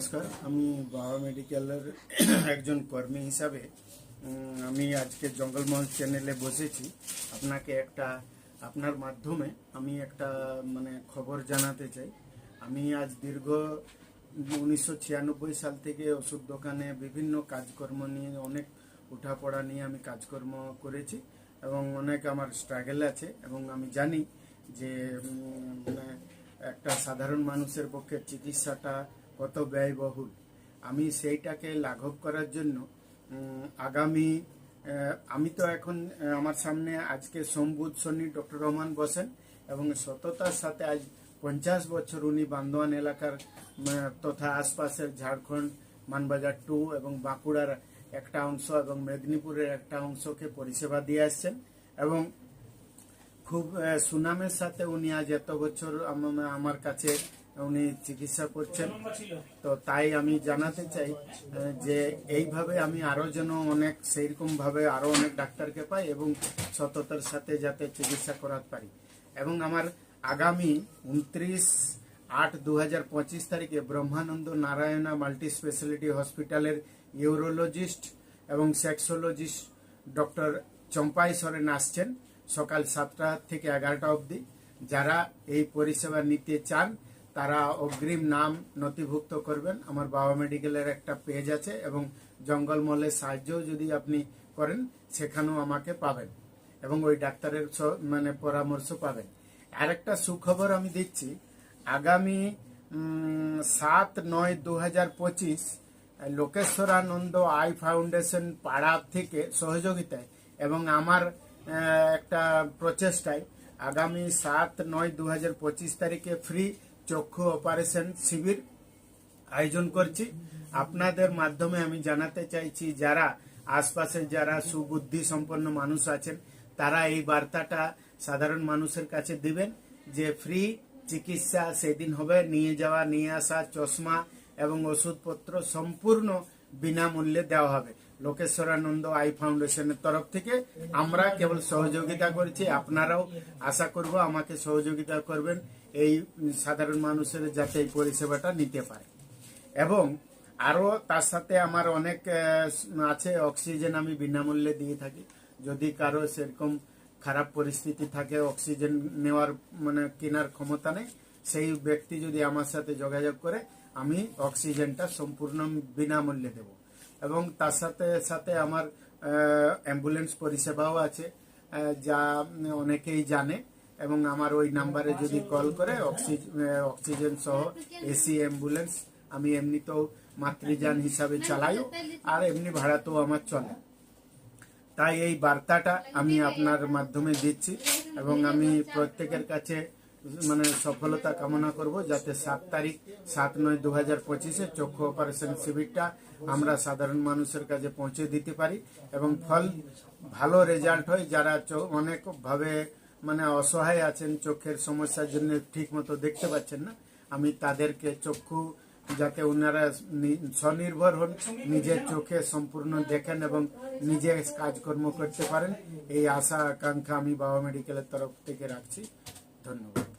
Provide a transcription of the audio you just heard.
নমস্কার। আমি বাবা মেডিকেলের একজন কর্মী হিসাবে আমি আজকে জঙ্গলমহল চ্যানেলে বসেছি। আপনাকে একটা, আপনার মাধ্যমে আমি একটা মানে খবর জানাতে চাই। আমি আজ দীর্ঘ উনিশশো ছিয়ানব্বই সাল থেকে ওষুধ দোকানে বিভিন্ন কাজকর্ম নিয়ে, অনেক উঠাপড়া নিয়ে আমি কাজকর্ম করেছি এবং অনেক আমার স্ট্রাগল আছে এবং আমি জানি যে মানে একটা সাধারণ মানুষের পক্ষে চিকিৎসাটা কত ব্যয়বহুল। আমি সেইটাকে লাঘব করার জন্য আগামী আমি তো এখন আমার সামনে আজকে সোমবুধ শনি ডক্টর রহমান বসেন এবং সততার সাথে আজ পঞ্চাশ বছর উনি বান্দোয়ান এলাকার তথা আশপাশের ঝাড়খণ্ড, মানবাজার টু এবং বাঁকুড়ার একটা অংশ এবং মেদিনীপুরের একটা অংশকে পরিষেবা দিয়ে আসছেন এবং খুব সুনামের সাথে উনি আজ এত বছর আমার কাছে উনি চিকিৎসা করছেন। তো তাই আমি জানাতে চাই, যে এইভাবে আমি আরও যেন অনেক সেইরকম ভাবে আরও অনেক ডাক্তারকে পাই এবং সততার সাথে যাতে চিকিৎসা করাতে পারি। এবং আমার আগামী উনত্রিশ আট দু পঁচিশ তারিখে ব্রহ্মানন্দ নারায়ণা মাল্টি স্পেশালিটি হসপিটালের ইউরোলজিস্ট এবং সেক্সোলজিস্ট ডক্টর চম্পাই সরেন আসছেন সকাল সাতটা থেকে এগারোটা অবধি। যারা এই পরিষেবা নিতে চান তারা অগ্রিম নাম নথিভুক্ত করবেন। আমার বাবা মেডিকেলের একটা পেজ আছে এবং জঙ্গলমলের সাহায্যও যদি আপনি করেন, সেখানেও আমাকে পাবেন এবং ওই ডাক্তারের মানে পরামর্শ পাবেন। আরেকটা সুখবর আমি দিচ্ছি আগামী সাত নয় দু হাজার পঁচিশ, লোকেশ্বরানন্দ আই ফাউন্ডেশন পাড়া থেকে সহযোগিতায় এবং আমার একটা প্রচেষ্টায় আগামী সাত নয় দু হাজার পঁচিশ তারিখে ফ্রি চক্ষু অপারেশন শিবির আয়োজন করছি। আপনাদের মাধ্যমে আমি জানাতে চাইছি, যারা আশপাশে যারা সুবুদ্ধি সম্পন্ন মানুষ আছেন, তারা এই বার্তাটা সাধারণ মানুষের কাছে দিবেন যে ফ্রি চিকিৎসা সেদিন হবে, নিয়ে যাওয়া, নিয়ে আসা, চশমা এবং ওষুধপত্র সম্পূর্ণ বিনামূল্যে দেওয়া হবে। লোকেশ্বরানন্দ আই ফাউন্ডেশনের তরফ থেকে আমরা কেবল সহযোগিতা করছি। আপনারাও আশা করব আমাকে সহযোগিতা করবেন এই সাধারণ মানুষের যাতে এই পরিষেবাটা নিতে পারে। এবং আরও তার সাথে আমার অনেক আছে অক্সিজেন আমি বিনামূল্যে দিয়ে থাকি। যদি কারও সেরকম খারাপ পরিস্থিতি থাকে, অক্সিজেন নেওয়ার মানে কেনার ক্ষমতা নেই, সেই ব্যক্তি যদি আমার সাথে যোগাযোগ করে, আমি অক্সিজেনটা সম্পূর্ণ বিনামূল্যে দেব। এবং তার সাথে সাথে আমার অ্যাম্বুলেন্স পরিষেবাও আছে যা অনেকেই জানে এবং আমার ওই নাম্বারে যদি কল করে অক্সিজেন সহ এসি অ্যাম্বুলেন্স আমি এমনিতেও মাতৃযান হিসাবে চালাইও আর এমনি ভাড়াতেও আমার চলে। তাই এই বার্তাটা আমি আপনার মাধ্যমে দিচ্ছি এবং আমি প্রত্যেকের কাছে মানে সফলতা কামনা করব যাতে সাত তারিখ, সাত নয় দু হাজার পঁচিশে চক্ষু অপারেশন শিবিরটা আমরা সাধারণ মানুষের কাছে পৌঁছে দিতে পারি এবং ফল ভালো রেজাল্ট হয় যারা চ- অনেক মানে অসহায় আছেন, চোখের সমস্যার জন্য ঠিক মতো দেখতে পাচ্ছেন না, আমি তাদেরকে চক্ষু যাতে ওনারা স্বনির্ভর হন, নিজের চোখে সম্পূর্ণ দেখেন এবং নিজে কাজকর্ম করতে পারেন, এই আশা, আকাঙ্ক্ষা আমি বাবা মেডিকেলের তরফ থেকে রাখছি। ধন্যবাদ।